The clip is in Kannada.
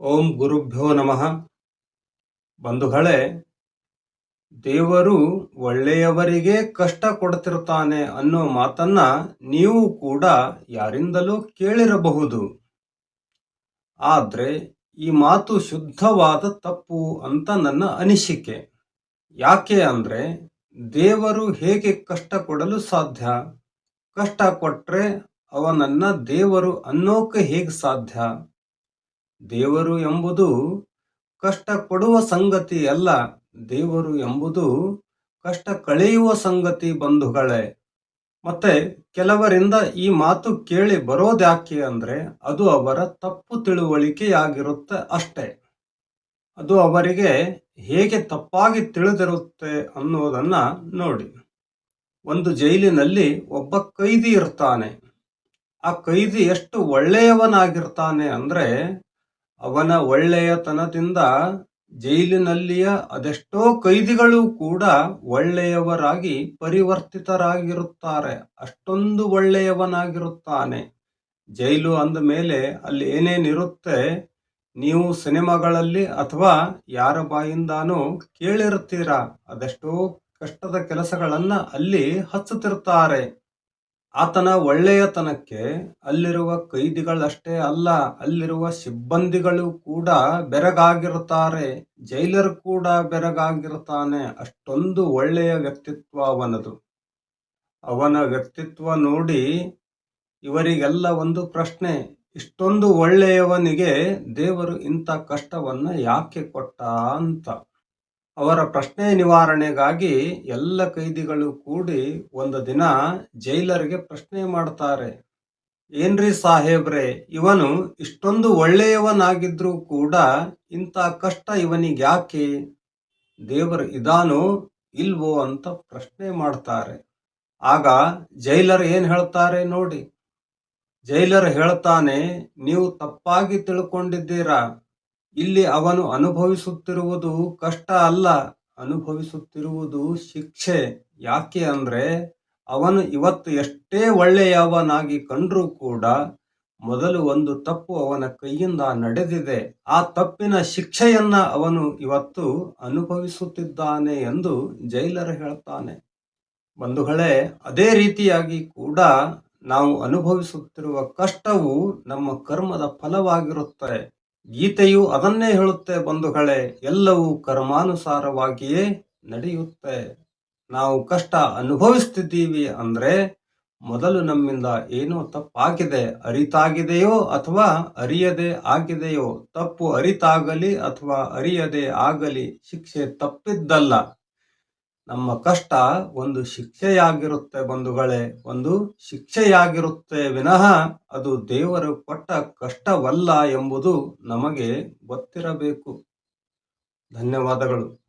ಓಂ ಗುರುಭ್ಯೋ ನಮಃ. ಬಂಧುಗಳೇ, ದೇವರು ಒಳ್ಳೆಯವರಿಗೆ ಕಷ್ಟ ಕೊಡ್ತಿರ್ತಾನೆ ಅನ್ನೋ ಮಾತನ್ನ ನೀವು ಕೂಡ ಯಾರಿಂದಲೂ ಕೇಳಿರಬಹುದು. ಆದರೆ ಈ ಮಾತು ಶುದ್ಧವಾದ ತಪ್ಪು ಅಂತ ನನ್ನ ಅನಿಸಿಕೆ. ಯಾಕೆ ಅಂದ್ರೆ ದೇವರು ಹೇಗೆ ಕಷ್ಟ ಕೊಡಲು ಸಾಧ್ಯ? ಕಷ್ಟ ಕೊಟ್ರೆ ಅವನನ್ನ ದೇವರು ಅನ್ನೋಕೆ ಹೇಗೆ ಸಾಧ್ಯ? ದೇವರು ಎಂಬುದು ಕಷ್ಟ ಕೊಡುವ ಸಂಗತಿ ಅಲ್ಲ. ದೇವರು ಎಂಬುದು ಕಷ್ಟ ಕಳೆಯುವ ಸಂಗತಿ ಬಂಧುಗಳೇ. ಮತ್ತೆ ಕೆಲವರಿಂದ ಈ ಮಾತು ಕೇಳಿ ಬರೋದ್ಯಾಕೆ ಅಂದ್ರೆ ಅದು ಅವರ ತಪ್ಪು ತಿಳುವಳಿಕೆಯಾಗಿರುತ್ತೆ ಅಷ್ಟೇ. ಅದು ಅವರಿಗೆ ಹೇಗೆ ತಪ್ಪಾಗಿ ತಿಳಿದಿರುತ್ತೆ ಅನ್ನೋದನ್ನು ನೋಡಿ. ಒಂದು ಜೈಲಿನಲ್ಲಿ ಒಬ್ಬ ಕೈದಿ ಇರ್ತಾನೆ. ಆ ಕೈದಿ ಎಷ್ಟು ಒಳ್ಳೆಯವನಾಗಿರ್ತಾನೆ ಅಂದ್ರೆ ಅವನ ಒಳ್ಳೆಯತನದಿಂದ ಜೈಲಿನಲ್ಲಿಯ ಅದೆಷ್ಟೋ ಕೈದಿಗಳು ಕೂಡ ಒಳ್ಳೆಯವರಾಗಿ ಪರಿವರ್ತಿತರಾಗಿರುತ್ತಾರೆ. ಅಷ್ಟೊಂದು ಒಳ್ಳೆಯವನಾಗಿರುತ್ತಾನೆ. ಜೈಲು ಅಂದ ಮೇಲೆ ಅಲ್ಲಿ ಏನೇನಿರುತ್ತೆ ನೀವು ಸಿನಿಮಾಗಳಲ್ಲಿ ಅಥವಾ ಯಾರ ಬಾಯಿಂದಾನೂ ಕೇಳಿರುತ್ತೀರಾ? ಅದೆಷ್ಟೋ ಕಷ್ಟದ ಕೆಲಸಗಳನ್ನು ಅಲ್ಲಿ ಹಚ್ಚುತ್ತಿರ್ತಾರೆ ಆತನ ಒಳ್ಳೆಯತನಕ್ಕೆ ಅಲ್ಲಿರುವ ಕೈದಿಗಳಷ್ಟೇ ಅಲ್ಲ, ಅಲ್ಲಿರುವ ಸಿಬ್ಬಂದಿಗಳು ಕೂಡ ಬೆರಗಾಗಿರುತ್ತಾರೆ, ಜೈಲರ್ ಕೂಡ ಬೆರಗಾಗಿರುತ್ತಾನೆ. ಅಷ್ಟೊಂದು ಒಳ್ಳೆಯ ವ್ಯಕ್ತಿತ್ವ ಅವನದು. ಅವನ ವ್ಯಕ್ತಿತ್ವ ನೋಡಿ ಇವರಿಗೆಲ್ಲ ಒಂದು ಪ್ರಶ್ನೆ, ಇಷ್ಟೊಂದು ಒಳ್ಳೆಯವನಿಗೆ ದೇವರು ಇಂಥ ಕಷ್ಟವನ್ನ ಯಾಕೆ ಕೊಟ್ಟ ಅಂತ. ಅವರ ಪ್ರಶ್ನೆ ನಿವಾರಣೆಗಾಗಿ ಎಲ್ಲ ಕೈದಿಗಳು ಕೂಡಿ ಒಂದು ದಿನ ಜೈಲರ್ಗೆ ಪ್ರಶ್ನೆ ಮಾಡ್ತಾರೆ. ಏನ್ರಿ ಸಾಹೇಬ್ರೆ, ಇವನು ಇಷ್ಟೊಂದು ಒಳ್ಳೆಯವನಾಗಿದ್ರೂ ಕೂಡ ಇಂಥ ಕಷ್ಟ ಇವನಿಗೆ ಯಾಕೆ? ದೇವರು ಇದಾನೋ ಇಲ್ವೋ ಅಂತ ಪ್ರಶ್ನೆ ಮಾಡ್ತಾರೆ. ಆಗ ಜೈಲರ್ ಏನು ಹೇಳ್ತಾರೆ ನೋಡಿ. ಜೈಲರ್ ಹೇಳ್ತಾನೆ, ನೀವು ತಪ್ಪಾಗಿ ತಿಳ್ಕೊಂಡಿದ್ದೀರಾ? ಇಲ್ಲಿ ಅವನು ಅನುಭವಿಸುತ್ತಿರುವುದು ಕಷ್ಟ ಅಲ್ಲ. ಅನುಭವಿಸುತ್ತಿರುವುದು ಶಿಕ್ಷೆ. ಯಾಕೆ ಅಂದ್ರೆ ಅವನು ಇವತ್ತು ಎಷ್ಟೇ ಒಳ್ಳೆಯವನಾಗಿ ಕಂಡರೂ ಕೂಡ ಮೊದಲು ಒಂದು ತಪ್ಪು ಅವನ ಕೈಯಿಂದ ನಡೆದಿದೆ. ಆ ತಪ್ಪಿನ ಶಿಕ್ಷೆಯನ್ನ ಅವನು ಇವತ್ತು ಅನುಭವಿಸುತ್ತಿದ್ದಾನೆ ಎಂದು ಜೈಲರ್ ಹೇಳ್ತಾನೆ. ಬಂಧುಗಳೇ, ಅದೇ ರೀತಿಯಾಗಿ ಕೂಡ ನಾವು ಅನುಭವಿಸುತ್ತಿರುವ ಕಷ್ಟವು ನಮ್ಮ ಕರ್ಮದ ಫಲವಾಗಿರುತ್ತೆ. ಗೀತೆಯು ಅದನ್ನೇ ಹೇಳುತ್ತೆ ಬಂಧುಗಳೇ, ಎಲ್ಲವೂ ಕರ್ಮಾನುಸಾರವಾಗಿಯೇ ನಡೆಯುತ್ತೆ. ನಾವು ಕಷ್ಟ ಅನುಭವಿಸ್ತಿದ್ದೀವಿ ಅಂದ್ರೆ ಮೊದಲು ನಮ್ಮಿಂದ ಏನೋ ತಪ್ಪಾಗಿದೆ, ಅರಿತಾಗಿದೆಯೋ ಅಥವಾ ಅರಿಯದೆ ಆಗಿದೆಯೋ, ತಪ್ಪು ಅರಿತಾಗಲಿ ಅಥವಾ ಅರಿಯದೆ ಆಗಲಿ, ಶಿಕ್ಷೆ ತಪ್ಪಿದ್ದಲ್ಲ. ನಮ್ಮ ಕಷ್ಟ ಒಂದು ಶಿಕ್ಷೆಯಾಗಿರುತ್ತೆ ಬಂಧುಗಳೇ. ಒಂದು ಶಿಕ್ಷೆಯಾಗಿರುತ್ತೆ ವಿನಃ ಅದು ದೇವರು ಕೊಟ್ಟ ಕಷ್ಟವಲ್ಲ ಎಂಬುದು ನಮಗೆ ಗೊತ್ತಿರಬೇಕು. ಧನ್ಯವಾದಗಳು.